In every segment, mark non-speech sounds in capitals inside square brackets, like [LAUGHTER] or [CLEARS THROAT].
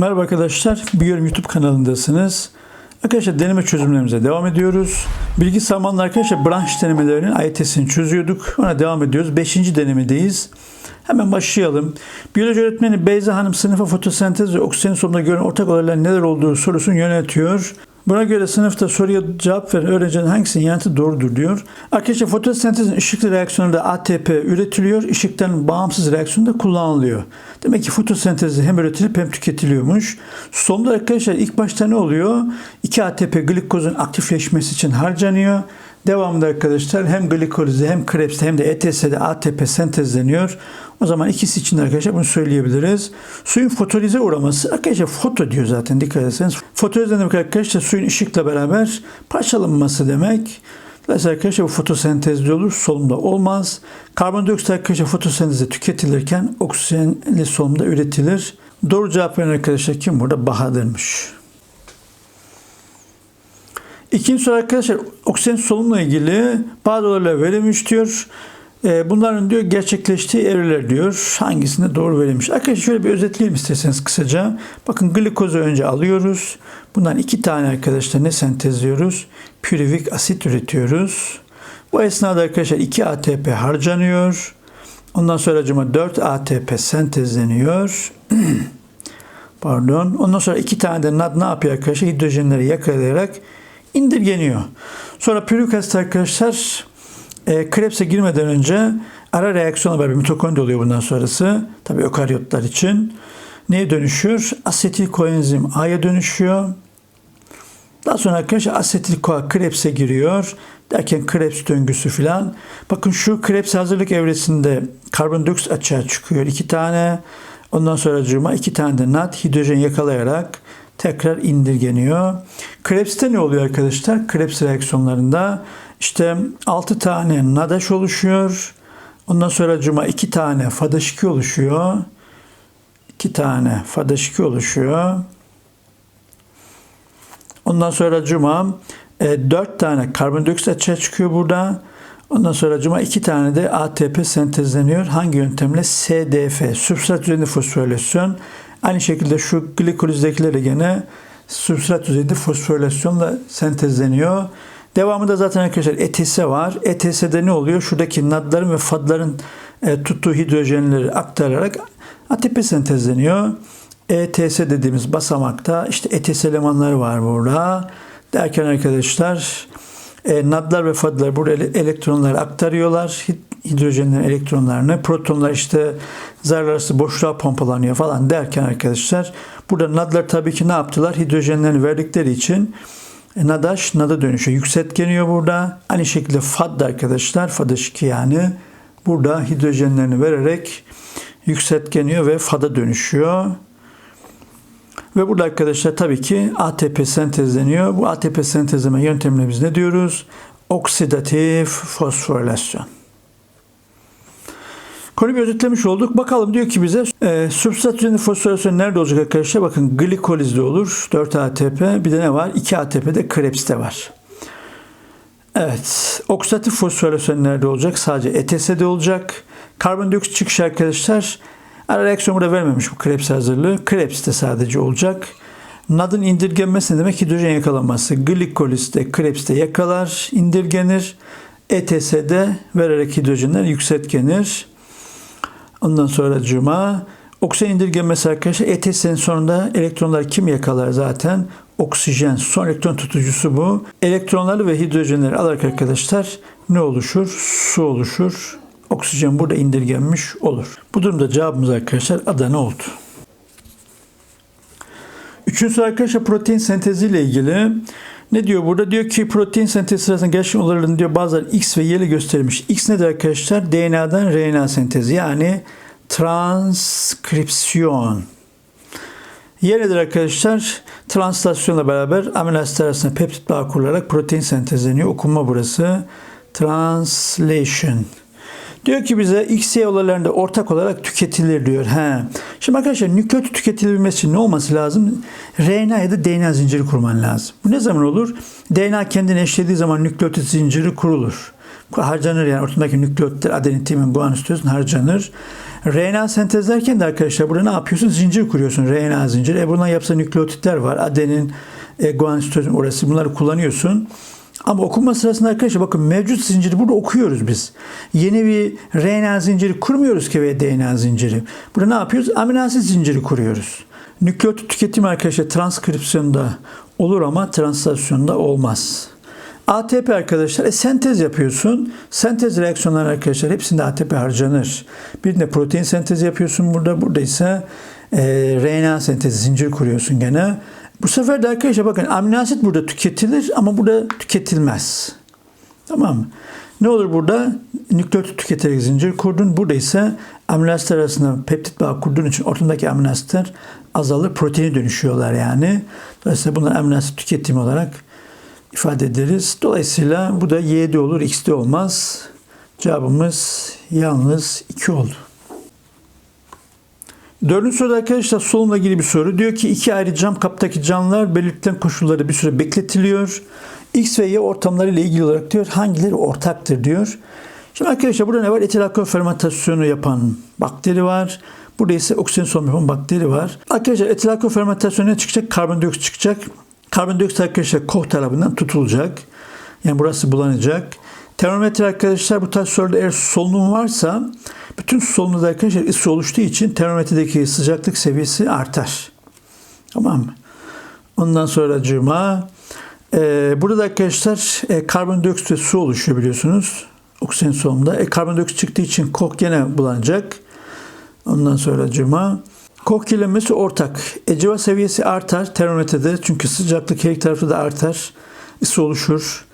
Merhaba arkadaşlar, Biyorum YouTube kanalındasınız. Arkadaşlar deneme çözümlerimize devam ediyoruz. Bilgi samanlı arkadaşlar branş denemelerinin AYT'sini çözüyorduk. Ona devam ediyoruz. Beşinci denemedeyiz. Hemen başlayalım. Biyoloji öğretmeni Beyza Hanım sınıfa fotosentez ve oksijen solumunda görülen ortak olayların neler olduğu sorusunu yönetiyor. Buna göre sınıfta soruya cevap veren öğrencinin hangisinin yanıtı doğrudur diyor. Arkadaşlar fotosentezin ışıklı reaksiyonunda ATP üretiliyor. Işıktan bağımsız reaksiyonda kullanılıyor. Demek ki fotosentezde hem üretilip hem tüketiliyormuş. Solumda arkadaşlar ilk başta ne oluyor? 2 ATP glikozun aktifleşmesi için harcanıyor. Devamında arkadaşlar hem glikolizde hem Krebs'te hem de ETS'de ATP sentezleniyor. O zaman ikisi için arkadaşlar bunu söyleyebiliriz. Suyun fotolize uğraması arkadaşlar foto diyor zaten dikkat ederseniz. Fotolize demek arkadaşlar suyun ışıkla beraber parçalanması demek. Dolayısıyla arkadaşlar bu fotosentezli olur, solumda olmaz. Karbondioksit arkadaşlar fotosentezde tüketilirken oksijenli solumda üretilir. Doğru cevap veren arkadaşlar kim burada? Bahadır'mış. İkinci soru arkadaşlar oksijen solunumla ilgili bazı olaylar verilmiş diyor. E, bunların diyor gerçekleştiği evreler diyor. Hangisinde doğru verilmiş? Arkadaşlar şöyle bir özetleyelim isterseniz kısaca. Bakın glikozu önce alıyoruz. Bundan iki tane arkadaşlar ne sentezliyoruz? Pürivik asit üretiyoruz. Bu esnada arkadaşlar 2 ATP harcanıyor. Ondan sonra acıma 4 ATP sentezleniyor. [CLEARS THROAT] Pardon. Ondan sonra iki tane de NAD ne yapıyor arkadaşlar? Hidrojenleri yakalayarak indirgeniyor. Sonra pürük asit arkadaşlar e, Krebs'e girmeden önce ara reaksiyona var bir mitokondri oluyor bundan sonrası. Tabii ökaryotlar için. Neye dönüşüyor? Asetil koenzim A'ya dönüşüyor. Daha sonra arkadaşlar asetil koa Krebs'e giriyor. Derken Krebs döngüsü filan. Bakın şu Krebs hazırlık evresinde karbondioksit açığa çıkıyor. iki tane. Ondan sonra cuma iki tane de NAD hidrojen yakalayarak tekrar indirgeniyor. Krebs'te ne oluyor arkadaşlar? Krebs reaksiyonlarında işte 6 tane nadaş oluşuyor. Ondan sonra cuma 2 tane FADH2 oluşuyor. 2 tane FADH2 oluşuyor. Ondan sonra cuma 4 tane karbondioksit açığa çıkıyor burada. Ondan sonra cuma 2 tane de ATP sentezleniyor. Hangi yöntemle? SDF, substrat üzerinde fosforilasyon. Aynı şekilde şu glikolizdekiler de gene substrat düzeyinde fosforilasyonla sentezleniyor. Devamında zaten arkadaşlar ETS var. ETS'de ne oluyor? Şuradaki NAD'ların ve FAD'ların e, tuttuğu hidrojenleri aktararak ATP sentezleniyor. ETS dediğimiz basamakta işte ETS elemanları var burada. Derken arkadaşlar e, NAD'lar ve FAD'lar burada elektronları aktarıyorlar. Hidrojenlerin elektronlarını. Protonlar işte zarlar arası boşluğa pompalanıyor falan derken arkadaşlar burada NAD'lar tabii ki ne yaptılar? Hidrojenlerini verdikleri için NADAŞ NAD'a dönüşüyor. Yükseltkeniyor burada. Aynı şekilde FAD da arkadaşlar FADH2 yani burada hidrojenlerini vererek yükseltkeniyor ve FAD'a dönüşüyor. Ve burada arkadaşlar tabii ki ATP sentezleniyor. Bu ATP sentezleme yöntemine biz ne diyoruz? Oksidatif fosforilasyon. Konuyu bir özetlemiş olduk. Bakalım diyor ki bize e, substrat üzerinde fosforilasyon nerede olacak arkadaşlar? Bakın glikolizde olur. 4 ATP. Bir de ne var? 2 ATP de Krebs'te var. Evet. Oksidatif fosforilasyon nerede olacak? Sadece ETS'de olacak. Karbondioksit çıkışı arkadaşlar Ara reaksiyon burada vermemiş bu Krebs hazırlığı. Krebs'te sadece olacak. NAD'ın indirgenmesi ne demek? Hidrojen yakalanması. Glikolizde, Krebs'te yakalar, indirgenir. ETS'de vererek hidrojenler yükseltgenir. Ondan sonra cuma oksijen indirgenmesi arkadaşlar ETS'nin sonunda elektronlar kim yakalar zaten? Oksijen. Son elektron tutucusu bu. Elektronları ve hidrojenleri alarak arkadaşlar ne oluşur? Su oluşur. Oksijen burada indirgenmiş olur. Bu durumda cevabımız arkadaşlar Adana oldu. Üçüncüsü arkadaşlar protein sentezi ile ilgili ne diyor burada? Diyor ki protein sentezi sırasında gerçekten olayların diyor bazıları X ve Y'li gösterilmiş. X nedir arkadaşlar? DNA'dan RNA sentezi yani transkripsiyon. Y nedir arkadaşlar? Translasyonla beraber amino asit arasında peptit bağ kurularak protein sentezleniyor. Okunma burası. Translation. Diyor ki bize XY olaylarında ortak olarak tüketilir diyor. He. Şimdi arkadaşlar nükleot tüketilebilmesi için ne olması lazım? RNA ya da DNA zinciri kurman lazım. Bu ne zaman olur? DNA kendini eşlediği zaman nükleotit zinciri kurulur. harcanır yani ortamdaki nükleotitler adenin, timin, guanin, sitozin harcanır. RNA sentezlerken de arkadaşlar burada ne yapıyorsun? Zincir kuruyorsun. RNA zinciri. E bundan yapsa nükleotitler var. Adenin, e, guanin, sitozin orası. Bunları kullanıyorsun. Ama okuma sırasında arkadaşlar bakın mevcut zinciri burada okuyoruz biz. Yeni bir RNA zinciri kurmuyoruz ki veya DNA zinciri. Burada ne yapıyoruz? Amino zinciri kuruyoruz. Nükleotit tüketimi arkadaşlar transkripsiyonda olur ama translasyonda olmaz. ATP arkadaşlar e, sentez yapıyorsun. Sentez reaksiyonları arkadaşlar hepsinde ATP harcanır. Birinde protein sentezi yapıyorsun burada. Burada ise e, RNA sentezi zincir kuruyorsun gene. Bu sefer de arkadaşlar bakın amino asit burada tüketilir ama burada tüketilmez. Tamam mı? Ne olur burada? Nükleotit tüketerek zincir kurdun. Burada ise amino asitler arasında peptit bağı kurduğun için ortamdaki amino asitler azalır. Proteine dönüşüyorlar yani. Dolayısıyla bunlar amino asit tüketimi olarak ifade ederiz. Dolayısıyla bu da Y'de olur, X'de olmaz. Cevabımız yalnız 2 oldu. Dördüncü soruda arkadaşlar solunumla ilgili bir soru. Diyor ki iki ayrı cam kaptaki canlılar belirtilen koşullarda bir süre bekletiliyor. X ve Y ortamları ile ilgili olarak diyor hangileri ortaktır diyor. Şimdi arkadaşlar burada ne var? Etil fermentasyonu yapan bakteri var. Burada ise oksijen solunum yapan bakteri var. Arkadaşlar etil alkol fermentasyonu ne çıkacak? Karbondioksit çıkacak. Karbondioksit arkadaşlar Koch tarafından tutulacak. Yani burası bulanacak. Termometre arkadaşlar bu tarz soruda eğer solunum varsa bütün solunumda arkadaşlar ısı oluştuğu için termometredeki sıcaklık seviyesi artar. Tamam mı? Ondan sonra cıma e, burada arkadaşlar e, karbondioksit ve su oluşuyor biliyorsunuz. Oksijen solunumda. E, karbondioksit çıktığı için kok gene bulanacak. Ondan sonra cıma Kok kirlenmesi ortak. E, civa seviyesi artar termometrede çünkü sıcaklık her iki tarafta da artar. Isı oluşur.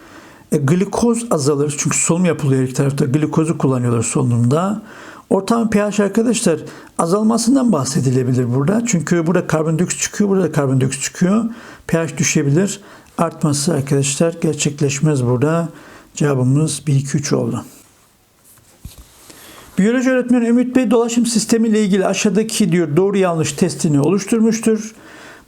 E, glikoz azalır çünkü solunum yapılıyor her iki tarafta. Glikozu kullanıyorlar solunumda. Ortam pH arkadaşlar azalmasından bahsedilebilir burada. Çünkü burada karbondioksit çıkıyor, burada karbondioksit çıkıyor. pH düşebilir. Artması arkadaşlar gerçekleşmez burada. Cevabımız 1 2 3 oldu. Biyoloji öğretmeni Ümit Bey dolaşım sistemi ile ilgili aşağıdaki diyor doğru yanlış testini oluşturmuştur.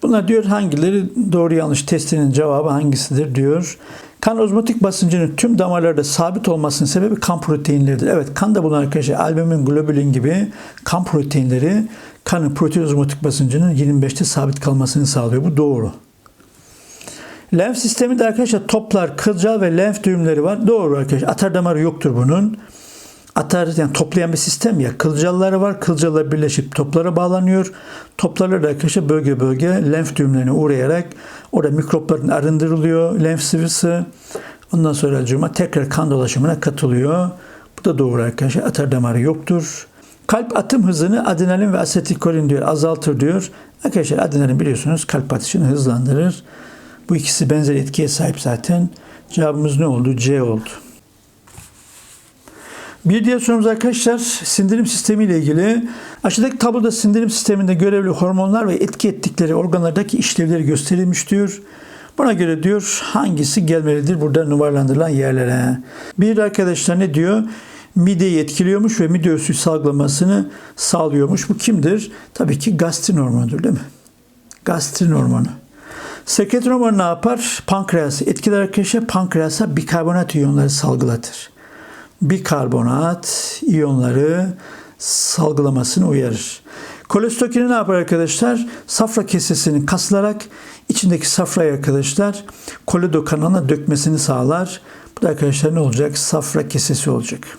Bunlar diyor hangileri doğru yanlış testinin cevabı hangisidir diyor. Kan ozmotik basıncının tüm damarlarda sabit olmasının sebebi kan proteinleridir. Evet kanda bulunan arkadaşlar albumin, globulin gibi kan proteinleri kanın protein ozmotik basıncının 25'te sabit kalmasını sağlıyor. Bu doğru. Lenf sisteminde arkadaşlar toplar, kılcal ve lenf düğümleri var. Doğru arkadaşlar. Atar damarı yoktur bunun atar yani toplayan bir sistem ya. Kılcalları var. Kılcallar birleşip toplara bağlanıyor. Toplarla da arkadaşlar bölge bölge lenf düğümlerine uğrayarak orada mikropların arındırılıyor. Lenf sıvısı. Ondan sonra cuma tekrar kan dolaşımına katılıyor. Bu da doğru arkadaşlar. Atar damarı yoktur. Kalp atım hızını adrenalin ve asetilkolin diyor azaltır diyor. Arkadaşlar adrenalin biliyorsunuz kalp atışını hızlandırır. Bu ikisi benzer etkiye sahip zaten. Cevabımız ne oldu? C oldu. Bir diğer sorumuz arkadaşlar sindirim sistemi ile ilgili. Aşağıdaki tabloda sindirim sisteminde görevli hormonlar ve etki ettikleri organlardaki işlevleri gösterilmiş diyor. Buna göre diyor hangisi gelmelidir burada numaralandırılan yerlere. Bir arkadaşlar ne diyor? Mideyi etkiliyormuş ve mide ösü salgılamasını sağlıyormuş. Bu kimdir? Tabii ki gastrin hormonudur değil mi? Gastrin hormonu. Sekretin hormonu ne yapar? Pankreası etkiler arkadaşlar. Pankreasa bikarbonat iyonları salgılatır bikarbonat iyonları salgılamasını uyarır. Kolestokini ne yapar arkadaşlar? Safra kesesinin kasılarak içindeki safrayı arkadaşlar koledo kanalına dökmesini sağlar. Bu da arkadaşlar ne olacak? Safra kesesi olacak.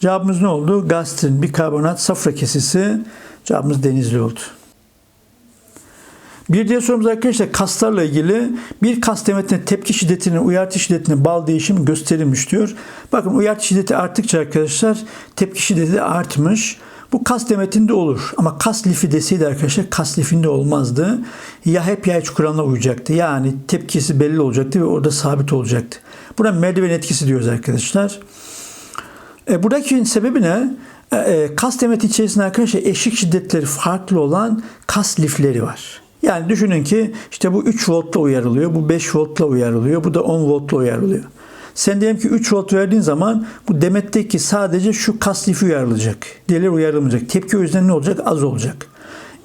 Cevabımız ne oldu? Gastrin, bikarbonat, safra kesesi. Cevabımız denizli oldu. Bir diğer sorumuz arkadaşlar kaslarla ilgili bir kas demetine tepki şiddetinin uyartı şiddetine bağlı değişim gösterilmiş diyor. Bakın uyartı şiddeti arttıkça arkadaşlar tepki şiddeti de artmış. Bu kas demetinde olur ama kas lifi deseydi arkadaşlar kas lifinde olmazdı. Ya hep yay çukuruna uyacaktı. Yani tepkisi belli olacaktı ve orada sabit olacaktı. Buna merdiven etkisi diyoruz arkadaşlar. E, buradaki sebebi ne? E, e kas demeti içerisinde arkadaşlar eşik şiddetleri farklı olan kas lifleri var. Yani düşünün ki işte bu 3 voltla uyarılıyor, bu 5 voltla uyarılıyor, bu da 10 voltla uyarılıyor. Sen diyelim ki 3 volt verdiğin zaman bu demetteki sadece şu kas lifi uyarılacak. Diğerleri uyarılmayacak. Tepki o yüzden ne olacak? Az olacak.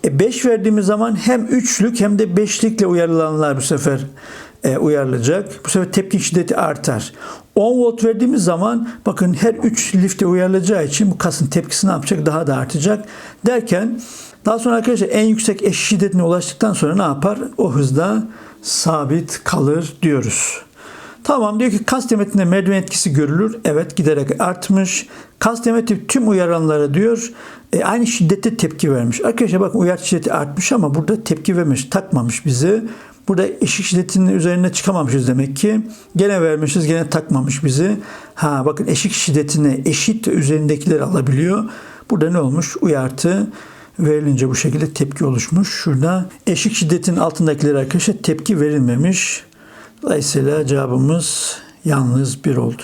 E 5 verdiğimiz zaman hem 3'lük hem de 5'likle uyarılanlar bu sefer e, uyarılacak. Bu sefer tepki şiddeti artar. 10 volt verdiğimiz zaman bakın her 3 lifte uyarılacağı için bu kasın tepkisi ne yapacak? Daha da artacak. Derken daha sonra arkadaşlar en yüksek eşik şiddetine ulaştıktan sonra ne yapar? O hızda sabit kalır diyoruz. Tamam diyor ki kas demetinde merdiven etkisi görülür. Evet giderek artmış. Kas demeti tüm uyaranlara diyor e, aynı şiddette tepki vermiş. Arkadaşlar bakın uyar şiddeti artmış ama burada tepki vermiş. Takmamış bizi. Burada eşik şiddetinin üzerine çıkamamışız demek ki. Gene vermişiz gene takmamış bizi. Ha bakın eşik şiddetine eşit üzerindekileri alabiliyor. Burada ne olmuş? Uyartı verilince bu şekilde tepki oluşmuş. Şurada eşik şiddetin altındakileri arkadaşlar tepki verilmemiş. Dolayısıyla cevabımız yalnız bir oldu.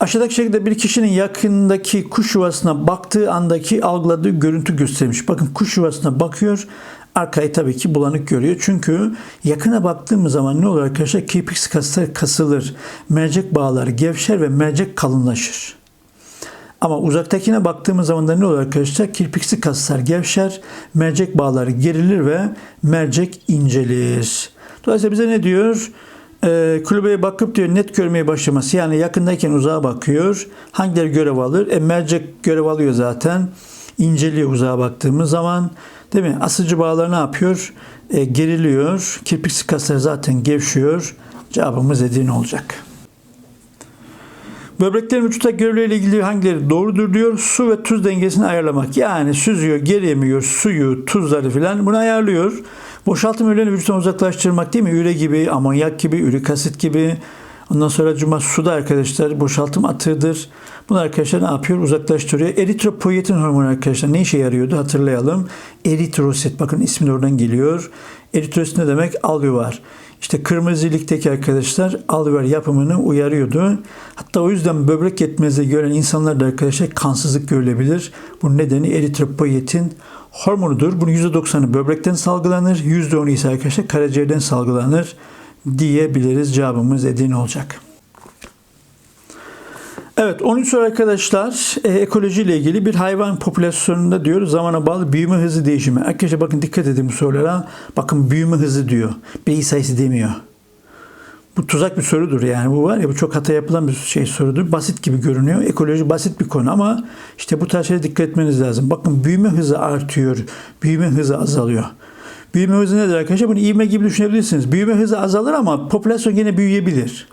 Aşağıdaki şekilde bir kişinin yakındaki kuş yuvasına baktığı andaki algıladığı görüntü göstermiş. Bakın kuş yuvasına bakıyor. Arkayı tabii ki bulanık görüyor. Çünkü yakına baktığımız zaman ne olur arkadaşlar? Kirpik kaslar kasılır. Mercek bağlar gevşer ve mercek kalınlaşır. Ama uzaktakine baktığımız zaman da ne olur arkadaşlar? Kirpiksi kaslar gevşer, mercek bağları gerilir ve mercek incelir. Dolayısıyla bize ne diyor? Ee, kulübeye bakıp diyor net görmeye başlaması. Yani yakındayken uzağa bakıyor. Hangileri görev alır? E, mercek görev alıyor zaten. İnceliyor uzağa baktığımız zaman. Değil mi? Asıcı bağlar ne yapıyor? E, geriliyor. Kirpiksi kaslar zaten gevşiyor. Cevabımız Edirne olacak. Böbreklerin vücutta görevleriyle ilgili hangileri doğrudur diyor. Su ve tuz dengesini ayarlamak. Yani süzüyor, geri emiyor, suyu, tuzları filan bunu ayarlıyor. Boşaltım ürünlerini vücuttan uzaklaştırmak değil mi? Üre gibi, amonyak gibi, ürik asit gibi. Ondan sonra cuma suda arkadaşlar boşaltım atığıdır. Bunu arkadaşlar ne yapıyor? Uzaklaştırıyor. Eritropoietin hormonu arkadaşlar ne işe yarıyordu? Hatırlayalım. Eritrosit. Bakın ismi oradan geliyor. Eritrosit ne demek? Alveolar. İşte kırmızı arkadaşlar alveolar yapımını uyarıyordu. Hatta o yüzden böbrek yetmezliği gören insanlarda arkadaşlar kansızlık görülebilir. Bunun nedeni eritropoietin hormonudur. Bunun %90'ı böbrekten salgılanır. %10'u ise arkadaşlar karaciğerden salgılanır diyebiliriz. Cevabımız Edirne olacak. Evet 13 soru arkadaşlar e, ekoloji ile ilgili bir hayvan popülasyonunda diyor zamana bağlı büyüme hızı değişimi. Arkadaşlar bakın dikkat edin bu sorulara. Bakın büyüme hızı diyor. Bir sayısı demiyor. Bu tuzak bir sorudur yani bu var ya bu çok hata yapılan bir şey sorudur. Basit gibi görünüyor. Ekoloji basit bir konu ama işte bu tarz şeylere dikkat etmeniz lazım. Bakın büyüme hızı artıyor. Büyüme hızı azalıyor. Büyüme hızı nedir arkadaşlar? Bunu ivme gibi düşünebilirsiniz. Büyüme hızı azalır ama popülasyon yine büyüyebilir.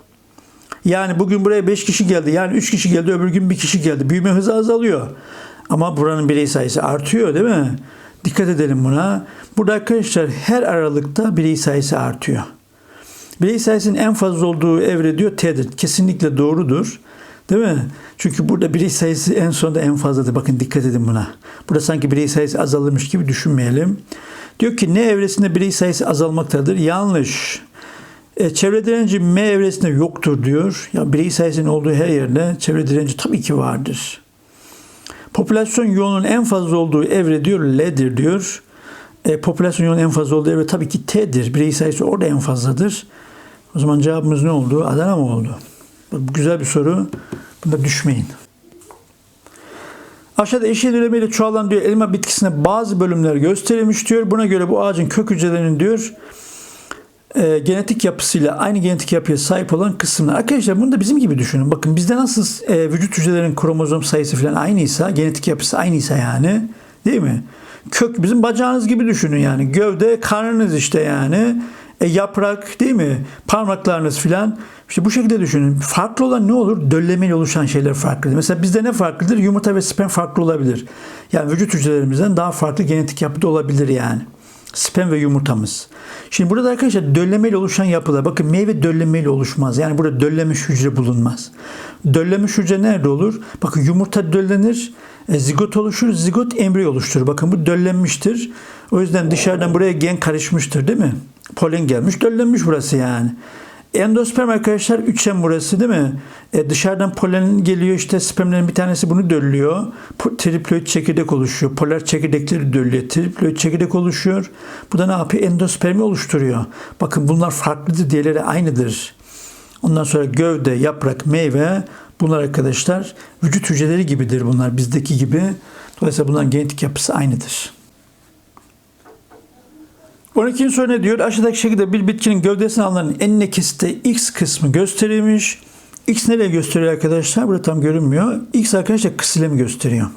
Yani bugün buraya 5 kişi geldi. Yani 3 kişi geldi. Öbür gün bir kişi geldi. Büyüme hızı azalıyor. Ama buranın birey sayısı artıyor değil mi? Dikkat edelim buna. Burada arkadaşlar her aralıkta birey sayısı artıyor. Birey sayısının en fazla olduğu evre diyor T'dir. Kesinlikle doğrudur. Değil mi? Çünkü burada birey sayısı en sonunda en fazladır. Bakın dikkat edin buna. Burada sanki birey sayısı azalırmış gibi düşünmeyelim. Diyor ki ne evresinde birey sayısı azalmaktadır? Yanlış. E, çevre direnci M evresinde yoktur diyor. Ya birey sayısının olduğu her yerde çevre direnci tabii ki vardır. Popülasyon yoğunluğunun en fazla olduğu evre diyor L'dir diyor. E, popülasyon yoğunluğunun en fazla olduğu evre tabii ki T'dir. Birey sayısı orada en fazladır. O zaman cevabımız ne oldu? Adana mı oldu? Bu güzel bir soru. Bunda düşmeyin. Aşağıda eşit ödemeyle çoğalan diyor elma bitkisine bazı bölümler gösterilmiş diyor. Buna göre bu ağacın kök hücrelerinin diyor e, genetik yapısıyla aynı genetik yapıya sahip olan kısımlar. Arkadaşlar bunu da bizim gibi düşünün. Bakın bizde nasıl e, vücut hücrelerinin kromozom sayısı falan aynıysa, genetik yapısı aynıysa yani değil mi? Kök bizim bacağınız gibi düşünün yani. Gövde karnınız işte yani. E, yaprak değil mi? Parmaklarınız filan. İşte bu şekilde düşünün. Farklı olan ne olur? Döllemeyle oluşan şeyler farklıdır. Mesela bizde ne farklıdır? Yumurta ve sperm farklı olabilir. Yani vücut hücrelerimizden daha farklı genetik yapıda olabilir yani. Sperm ve yumurtamız. Şimdi burada arkadaşlar döllemeyle oluşan yapılar. Bakın meyve döllemeyle oluşmaz. Yani burada döllemiş hücre bulunmaz. Döllemiş hücre nerede olur? Bakın yumurta döllenir. E, zigot oluşur. Zigot embriyo oluşturur. Bakın bu döllenmiştir. O yüzden dışarıdan buraya gen karışmıştır değil mi? Polen gelmiş döllenmiş burası yani. Endosperm arkadaşlar üçgen burası değil mi? E dışarıdan polen geliyor işte spermlerin bir tanesi bunu döllüyor. Triploid çekirdek oluşuyor. Polar çekirdekleri döllüyor. Triploid çekirdek oluşuyor. Bu da ne yapıyor? Endospermi oluşturuyor. Bakın bunlar farklıdır. Diğerleri aynıdır. Ondan sonra gövde, yaprak, meyve bunlar arkadaşlar vücut hücreleri gibidir bunlar bizdeki gibi. Dolayısıyla bunların genetik yapısı aynıdır. 12. soru ne diyor? Aşağıdaki şekilde bir bitkinin gövdesine alınan enine kesitte X kısmı gösterilmiş. X nereye gösteriyor arkadaşlar? Burada tam görünmüyor. X arkadaşlar kısilemi gösteriyor.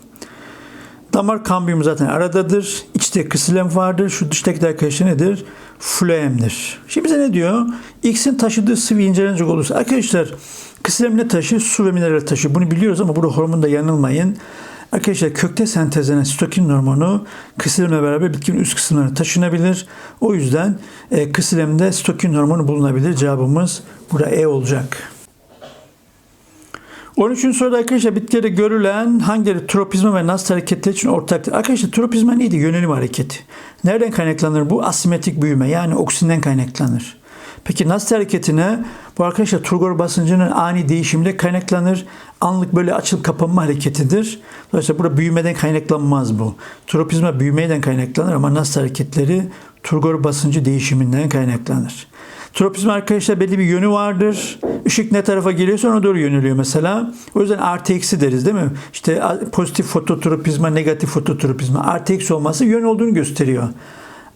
Damar kambiyum zaten aradadır. İçte kısilem vardır. Şu dıştaki de arkadaşlar nedir? Floemdir. Şimdi bize ne diyor? X'in taşıdığı sıvı incelenecek olursa. Arkadaşlar kısilem ne taşır? Su ve mineral taşır. Bunu biliyoruz ama burada hormonda yanılmayın. Arkadaşlar kökte sentezlenen sitokin hormonu kısilemle beraber bitkinin üst kısımlarına taşınabilir. O yüzden e, kısilemde sitokin hormonu bulunabilir. Cevabımız burada E olacak. 13. soruda arkadaşlar bitkilerde görülen hangileri tropizma ve nast hareketleri için ortaktır? Arkadaşlar tropizma neydi? Yönelim hareketi. Nereden kaynaklanır bu? Asimetrik büyüme yani oksinden kaynaklanır. Peki nast hareketine bu arkadaşlar turgor basıncının ani değişiminde kaynaklanır. Anlık böyle açılıp kapanma hareketidir. Dolayısıyla burada büyümeden kaynaklanmaz bu. Tropizma büyümeden kaynaklanır ama nast hareketleri turgor basıncı değişiminden kaynaklanır. Tropizma arkadaşlar belli bir yönü vardır. Işık ne tarafa geliyorsa ona doğru yöneliyor mesela. O yüzden artı eksi deriz değil mi? İşte pozitif fototropizma, negatif fototropizma. Artı eksi olması yön olduğunu gösteriyor.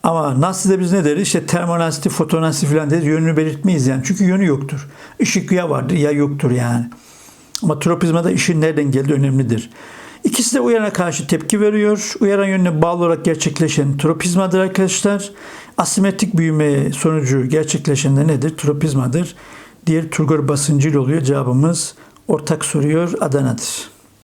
Ama nasıl biz ne deriz? İşte termonasiti, fotonasiti falan deriz. Yönünü belirtmeyiz yani. Çünkü yönü yoktur. Işık ya vardır ya yoktur yani. Ama tropizmada ışığın nereden geldiği önemlidir. İkisi de uyarana karşı tepki veriyor. Uyaran yönüne bağlı olarak gerçekleşen tropizmadır arkadaşlar. Asimetrik büyüme sonucu gerçekleşen de nedir? Tropizmadır. Diğer turgor basıncıyla oluyor. Cevabımız ortak soruyor Adana'dır.